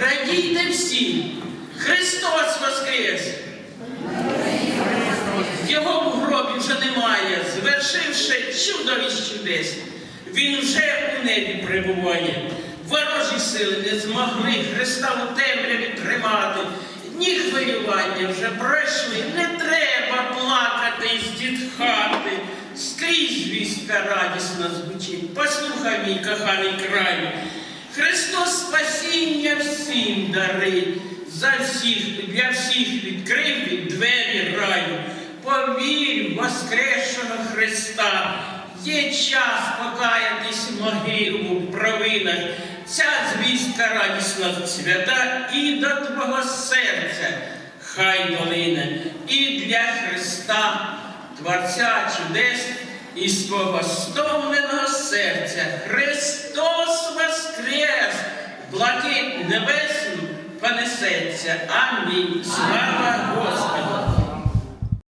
Радійте всі! Христос Воскрес! Його в гробі вже немає, звершивши чудові чудес. Він вже у небі перебуває. Ворожі сили не змогли Христа у темряві тримати. Дні хвилювання вже пройшли, не треба плакати і зітхати. Скрізь вістка радісна звучить. Послухай, мій коханий край. Христос спасіння всім дарить. За всіх, для всіх відкрив він двері раю. Повір воскресшого Христа. Є час покаятись могилу в провинах. Ця звістка радісна свята і до твого серця хай долине. І для Христа, Творця чудес, із твого стомленого серця воскрес! Блакит небесну понесеться. Амінь. Слава